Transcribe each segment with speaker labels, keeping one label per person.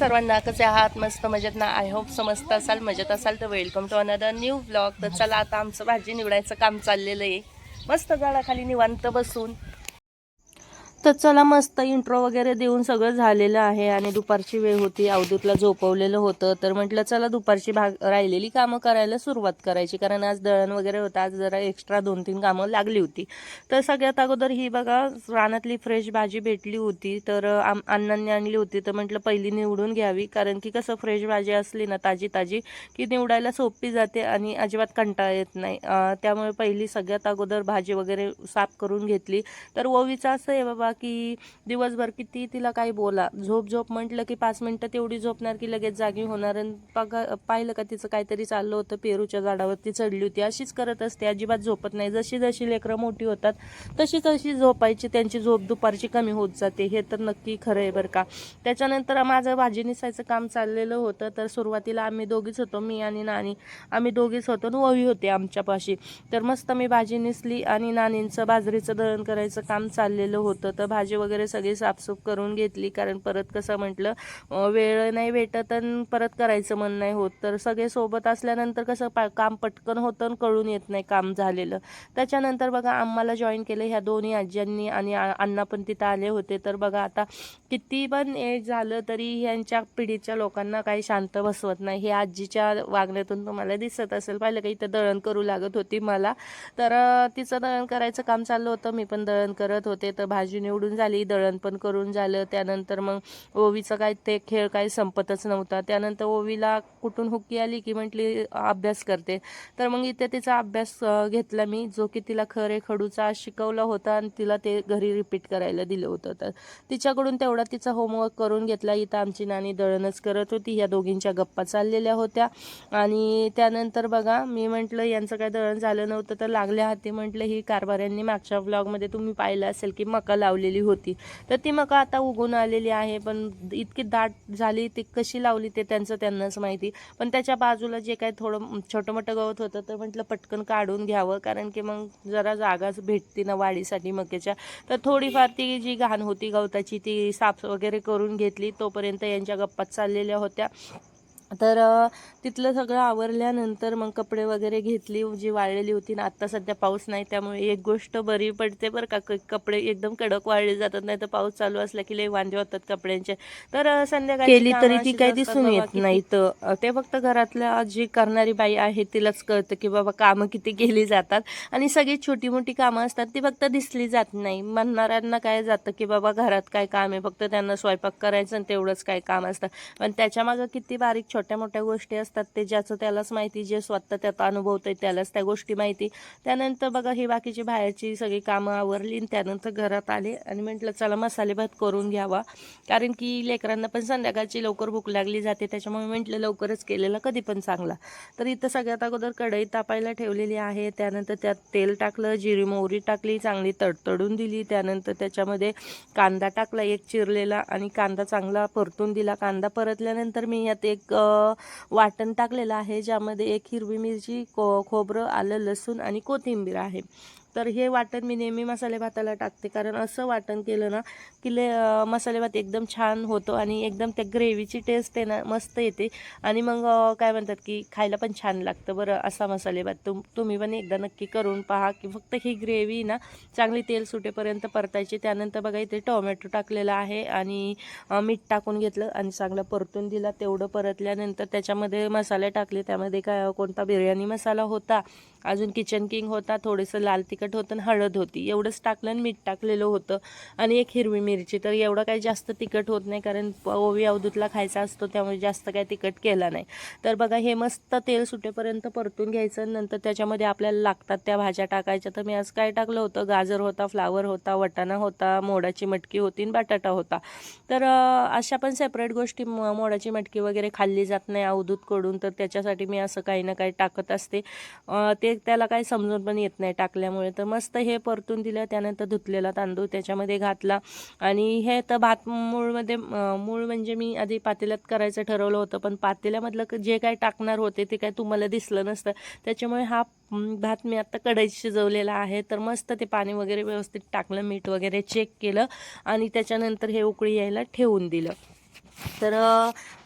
Speaker 1: सर्वांना कसे आहात? मस्त मजेत ना? आय होप समजत असाल मजेत असाल. तर welcome to another new blog तर चला आता आमचं भाजी निवडायचं काम चाललेलं आहे. मस्त झाडाखाली निवांत बसून. तर चला मस्त इंट्रो वगैरे देऊन सगळं झालेलं आहे आणि दुपारची वेळ होती. अवधूतला झोपवलेलं होतं. तर म्हटलं चला दुपारची भाग राहिलेली कामं करायला सुरुवात करायची. कारण आज दळण वगैरे होतं. आज जरा एक्स्ट्रा दोन तीन कामं लागली होती. तर सगळ्यात अगोदर ही बघा रानातली फ्रेश भाजी भेटली होती. तर आम अण्णांनी आणली होती. तर म्हटलं पहिली निवडून घ्यावी. कारण की कसं फ्रेश भाजी असली ना ताजी ताजी की निवडायला सोपी जाते आणि अजिबात कंटाळा येत नाही. त्यामुळे पहिली सगळ्यात अगोदर भाजी वगैरे साफ करून घेतली. तर ओवीचं असं आहे बाबा की दिवसभर किती तिला काही बोला. झोप झोप म्हटलं की पाच मिनटं तेवढी झोपणार की लगेच जागी होणार. आणि बघा पाहिलं का तिचं काहीतरी चाललं होतं पेरूच्या झाडावरती चढली होती. अशीच करत असते. अजिबात झोपत नाही. जशी जशी लेकरं मोठी होतात तशी तशी झोपायची. त्यांची झोप दुपारची कमी होत जाते. हे तर नक्की खरं आहे बरं का. त्याच्यानंतर माझं भाजी निसायचं काम चाललेलं होतं. तर सुरुवातीला आम्ही दोघीच होतो. मी आणि नानी. आम्ही दोघीच होतो आणि वही होते आमच्यापाशी. तर मस्त मी भाजी निसली आणि नानींचं बाजरीचं दळण करायचं काम चाललेलं होतं. तर भाजी वगैरे सगळी साफसूफ करून घेतली. कारण परत कसं म्हटलं वेळ नाही भेटत आणि परत करायचं मन नाही होत. तर सगळे सोबत असल्यानंतर कसं पा काम पटकन होतं आणि कळून येत नाही काम झालेलं. त्याच्यानंतर बघा आम्हाला जॉईन केलं ह्या दोन्ही आज्यांनी आणि अण्णा पण तिथं आले होते. तर बघा आता किती पण एज झालं तरी ह्यांच्या पिढीच्या लोकांना काही शांत बसवत नाही. हे आजीच्या वागण्यातून तुम्हाला दिसत असेल. पाहिलं का इथं दळण करू लागत होती मला. तर तिचं दळण करायचं काम चाललं होतं. मी पण दळण करत होते. तर भाजी निवडून झाली दळण पण करून झालं. त्यानंतर मग ओवीचं काय ते खेळ काही संपतच नव्हता. त्यानंतर ओवीला कुठून हुकी आली की म्हटली अभ्यास करते. तर मग इथे तिचा अभ्यास घेतला मी जो की तिला खरे खडूचा आज शिकवला होता आणि तिला ते घरी रिपीट करायला दिलं होतं. तर तिच्याकडून तेवढा तिचा होमवर्क करून घेतला. इथं आमची नानी दळणच करत होती. ह्या दोघींच्या गप्पा चाललेल्या होत्या. आणि त्यानंतर बघा मी म्हटलं यांचं काय दळण झालं नव्हतं तर लागल्या हाती. म्हटलं ही कारभाऱ्यांनी मागच्या व्लॉगमध्ये तुम्ही पाहिलं असेल की मका लावली लावलेली होती. तर ती मका आता उगून आलेली आहे. पण इतकी दाट झाली ती कशी लावली ते त्यांचं त्यांनाच माहिती. पण त्याच्या बाजूला जे काय थोडं छोटं मोठं गवत होतं तर म्हटलं पटकन काढून घ्यावं. कारण की मग जरा जागाच भेटते ना वाढीसाठी मक्याच्या तर थोडीफार ती जी घाण होती गवताची ती साफ वगैरे करून घेतली. तोपर्यंत यांच्या गप्पात चाललेल्या होत्या. तर तिथलं सगळं आवरल्यानंतर मग कपडे वगैरे घेतली जी वाळलेली होती ना आत्ता सध्या पाऊस नाही त्यामुळे एक गोष्ट बरी पडते बरं का कपडे एकदम कडक वाळले जातात नाही तर पाऊस चालू असला की लई वांदे होतात कपड्यांचे. तर संध्याकाळी केली तरी ती काही दिसून येत नाही तर ते फक्त घरातल्या जी करणारी बाई आहे तिलाच कळतं की बाबा कामं किती केली जातात आणि सगळी छोटी मोठी कामं असतात ती फक्त दिसली जात नाही. म्हणणाऱ्यांना काय जातं की बाबा घरात काय काम आहे फक्त त्यांना स्वयंपाक करायचं आणि तेवढंच काय काम असतं. पण त्याच्या मागं किती बारीक छोट्या मोठ्या गोष्टी असतात ते ज्याचं त्यालाच माहिती जे स्वतः त्यात आहे त्यालाच त्या गोष्टी माहिती. त्यानंतर बघा ही बाकीची बाहेरची सगळी कामं आवरली आणि त्यानंतर घरात आले आणि म्हटलं चला मसाले भात करून घ्यावा. कारण की लेकरांना पण संध्याकाळची लवकर भूक लागली जाते त्याच्यामुळे म्हटलं लवकरच केलेलं कधी पण चांगला. तर इथं सगळ्यात अगोदर कढई तापायला ठेवलेली आहे त्यानंतर त्यात तेल टाकलं जिरी मोहरी टाकली चांगली तडतडून दिली त्यानंतर त्याच्यामध्ये कांदा टाकला एक चिरलेला आणि कांदा चांगला परतून दिला. कांदा परतल्यानंतर मी यात एक वाटण टाकलेलं आहे ज्यामध्ये एक हिरवी मिरची को खोबरं आलं लसूण आणि कोथिंबीर आहे. तर हे वाटण मी नेहमी मसाले भाताला टाकते. कारण असं वाटण केलं ना की ले मसालेभात मसाले भात एकदम छान होतो आणि एकदम त्या ग्रेव्हीची टेस्ट आहे ना मस्त येते. आणि मग काय म्हणतात की खायला पण छान लागतं बरं असा मसाले भात. तुम तुम्ही पण एकदा नक्की करून पहा की फक्त ही ग्रेव्ही ना चांगली तेल सुटेपर्यंत परतायची. त्यानंतर बघा इथे टोमॅटो टाकलेला आहे आणि मीठ टाकून घेतलं आणि चांगलं परतून दिला. तेवढं परतल्यानंतर त्याच्यामध्ये मसाले टाकले. त्यामध्ये काय कोणता बिर्याणी मसाला होता अजून किचन किंग होता थोडंसं लाल तिखट होतं आणि हळद होती. एवढंच टाकलं आणि मीठ टाकलेलं होतं. आणि एक हिरवी मिरची. तर एवढं काही जास्त तिखट होत नाही कारण ओवी अवधूतला खायचा असतो त्यामुळे जास्त काही तिखट केला नाही. तर बघा हे मस्त तेल सुटेपर्यंत परतून घ्यायचं आणि नंतर त्याच्यामध्ये आपल्याला लागतात त्या भाज्या टाकायच्या. तर मी आज काय टाकलं होतं? गाजर होता फ्लावर होता वटाणा होता मोडाची मटकी होती आणि बटाटा होता. तर अशा पण सेपरेट गोष्टी म- मोडाची मटकी वगैरे खाल्ली जात नाही अवधूतकडून तर त्याच्यासाठी मी असं काही ना काही टाकत असते. ते त्याला काही समजून पण येत नाही टाकल्यामुळे. तर मस्त हे परतून दिलं. त्यानंतर धुतलेला तांदूळ त्याच्यामध्ये घातला. आणि हे तर भात मूळमध्ये मूळ म्हणजे मी आधी पातेल्यात करायचं ठरवलं होतं. पण पातेल्यामधलं जे काय टाकणार होते ते काय तुम्हाला दिसलं नसतं. त्याच्यामुळे हा भात मी आत्ता कढईत शिजवलेला आहे. तर मस्त ते पाणी वगैरे व्यवस्थित टाकलं मीठ वगैरे चेक केलं. आणि त्याच्यानंतर हे उकळी यायला ठेवून दिलं.
Speaker 2: तर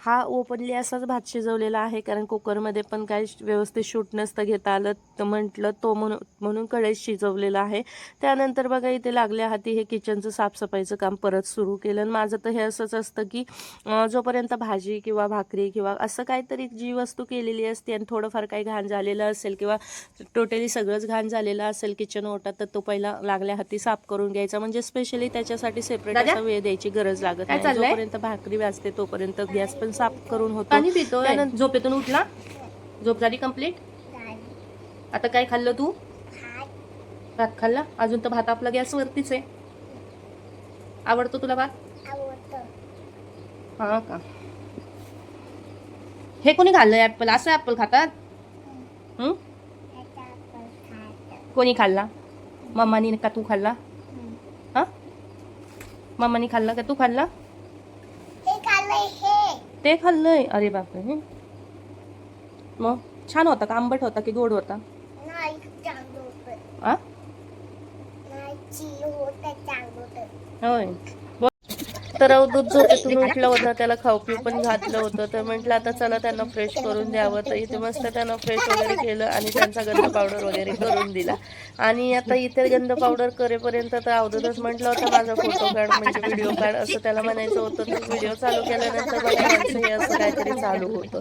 Speaker 2: हा ओपनली असाच भात शिजवलेला आहे कारण कुकरमध्ये पण काही व्यवस्थित शूट नसतं घेता आलं तर म्हटलं तो म्हणून म्हणून कढईत शिजवलेला आहे त्यानंतर बघा इथे लागल्या हाती हे किचनचं साफसफाईचं काम परत सुरू केलं आणि माझं तर हे असंच असतं की जोपर्यंत भाजी किंवा भाकरी किंवा असं काहीतरी जी वस्तू केलेली असते आणि थोडंफार काही घाण झालेलं असेल किंवा टोटली सगळंच घाण झालेलं असेल किचन ओटात तर तो पहिला लागल्या हाती साफ करून घ्यायचा म्हणजे स्पेशली त्याच्यासाठी सेपरेट? असा वेळ द्यायची गरज लागत
Speaker 1: काय
Speaker 2: नाही? जोपर्यंत भाकरी वाजते तोपर्यंत गॅस पण साफ करून होतो.
Speaker 1: पाणी पितोय.
Speaker 2: त्यानंतर-
Speaker 1: झोपेतून उठला. झोप झाली कंप्लीट आता काय खाल्लं तू? भात खाल्ला. अजून तर भात आपला गॅसवरतीच आहे. आवडतो तुला भात? हा का? हे कोणी खाल्लं ऍपल असं ऍपल खातात? हं? कोणी खाल्ला? मम्मानी का तू खाल्ला? हा? मम्मानी खाल्ला का तू खाल्ला? ते खाल्लंय अरे बापरे. मग छान होता का? आंबट होता की गोड होता. होय. तर दूध झोपेतून उठलं होतं त्याला खाऊ पिऊ पण घातलं होतं. तर म्हटलं आता चला त्यांना फ्रेश करून द्यावं. तर इथे मस्त त्यांना फ्रेश वगैरे केलं आणि त्यांचा गंध पावडर वगैरे करून दिला. आणि आता इथे गंध पावडर करेपर्यंत तर अवधूतच म्हटलं होतं माझा फोटो काढ म्हणजे व्हिडिओ काढ असं त्याला म्हणायचं होतं. तर व्हिडिओ चालू केल्यानंतर मला हे असं काहीतरी चालू होतं.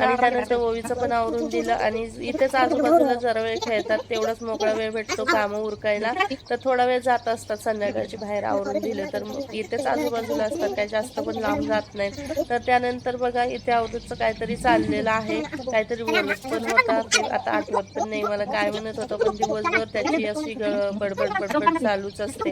Speaker 1: आणि त्यानंतर ओवीचं पण आवरून दिलं. आणि इथेच आजूबाजूला जरा वेळ खेळतात तेवढाच मोकळा वेळ भेटतो कामं उरकायला. तर थोडा वेळ जात असतात संध्याकाळची बाहेर आवरून दिलं तर मग इथेच आजूबाजूला असतात काही जास्त पण लांब जात नाहीत. तर त्यानंतर बघा इथे अवधूतचं काहीतरी चाललेलं आहे. काहीतरी बोलत पण होता. आता आठवत पण नाही मला काय म्हणत होतं पण दिवसभर त्याची अशी बडबड बडबड चालूच असते.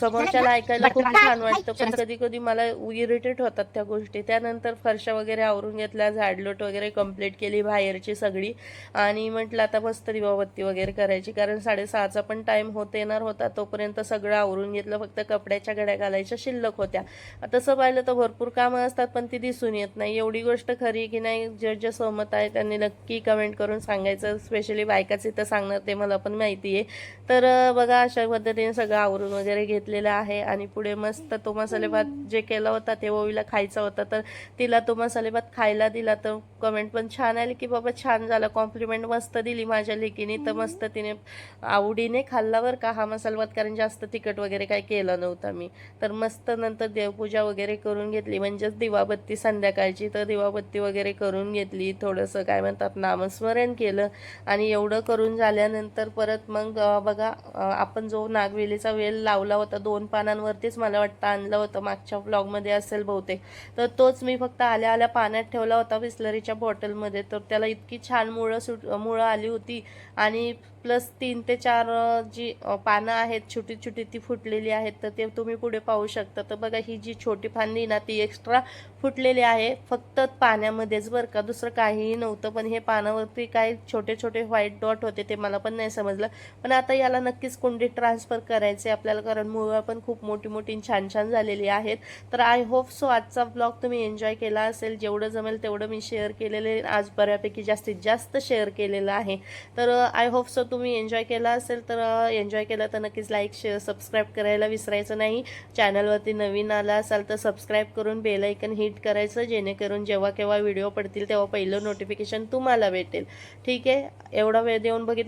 Speaker 1: समोरच्याला ऐकायला खूप छान वाटतं पण कधी कधी मला इरिटेट होतात त्या गोष्टी. त्यानंतर फरशा वगैरे आवरून घेतल्या झाडलोट वगैरे कंप्लीट केली बाहेरची सगळी. आणि म्हटलं आता मस्त दिवाबत्ती वगैरे करायची. कारण साडेसहाचा पण टाइम होत येणार होता. तोपर्यंत सगळं आवरून घेतलं. फक्त कपड्याच्या घड्या घालायच्या शिल्लक होत्या. तसं पाहिलं तर भरपूर कामं असतात पण ती दिसून येत नाही. एवढी गोष्ट खरी की नाही जे जे सहमत आहे त्यांनी नक्की कमेंट करून सांगायचं. स्पेशली बायकाचे तर सांगणार ते मला पण माहिती आहे. तर बघा अशा पद्धतीने सगळं आवरून वगैरे घेतलेलं आहे आणि पुढे मस्त तो मसाले भात जे केला होता ते ओवीला खायचा होता. तर तिला तो मसाले भात खायला दिला तर कमेंट पण छान आली की बाबा छान झाला. कॉम्प्लिमेंट मस्त दिली माझ्या लेकीने. तर मस्त तिने आवडीने खाल्ला बरं का हा मसाला भात. कारण जास्त तिखट वगैरे काय केलं नव्हतं मी. तर मस्त नंतर देवपूजा वगैरे करून घेतली. म्हणजेच दिवाबत्ती संध्याकाळची तर दिवाबत्ती वगैरे करून घेतली. थोडंसं काय म्हणतात नामस्मरण केलं आणि एवढं करून झाल्यानंतर परत मग बघा आपण जो नागवेलीचा वेल लावला होता दोन पानांवरतीच मला वाटतं आणलं होतं. मागच्या ब्लॉगमध्ये असेल बहुतेक. तर तोच मी फक्त आल्या आल्या पाण्यात ठेवला होता बिस्लरीच्या बॉटलमध्ये. तर त्याला इतकी छान मुळं सुट मुळं आली होती. आणि प्लस तीन ते चार जी पानं आहेत छोटी छोटी ती फुटलेली आहेत तर ते तुम्ही पुढे पाहू शकता. तर बघा ही जी छोटी फांदी ना ती एक्स्ट्रा फुटलेली आहे. फक्त पाण्यामध्येच बरं का दुसरं काहीही नव्हतं. पण हे पानावरती काय छोटे छोटे व्हाईट डॉट होते ते मला पण नाही समजलं. पण आता याला नक्कीच कुंडीत ट्रान्सफर करायचे आपल्याला कारण मुळं पण खूप मोठी मोठी छान छान झालेली आहेत. तर आय होप सो आजचा ब्लॉग तुम्ही एन्जॉय केला असेल. जेवढं जमेल तेवढं मी शेअर केलेले आज बऱ्यापैकी जास्तीत जास्त शेअर केलेलं आहे. तर आय होप सो तुम्ही एन्जॉय केला असेल. तर एन्जॉय केला तर नक्कीच लाईक शेअर सबस्क्राईब करायला विसरायचं नाही. चॅनलवरती नवीन आला असाल तर सबस्क्राईब करून बेल हिट करायचं जेणेकरून जेव्हा केव्हा व्हिडिओ पडतील तेव्हा पहिलं नोटिफिकेशन तुम्हाला भेटेल. ठीक आहे? एवढा वेळ देऊन बघितलं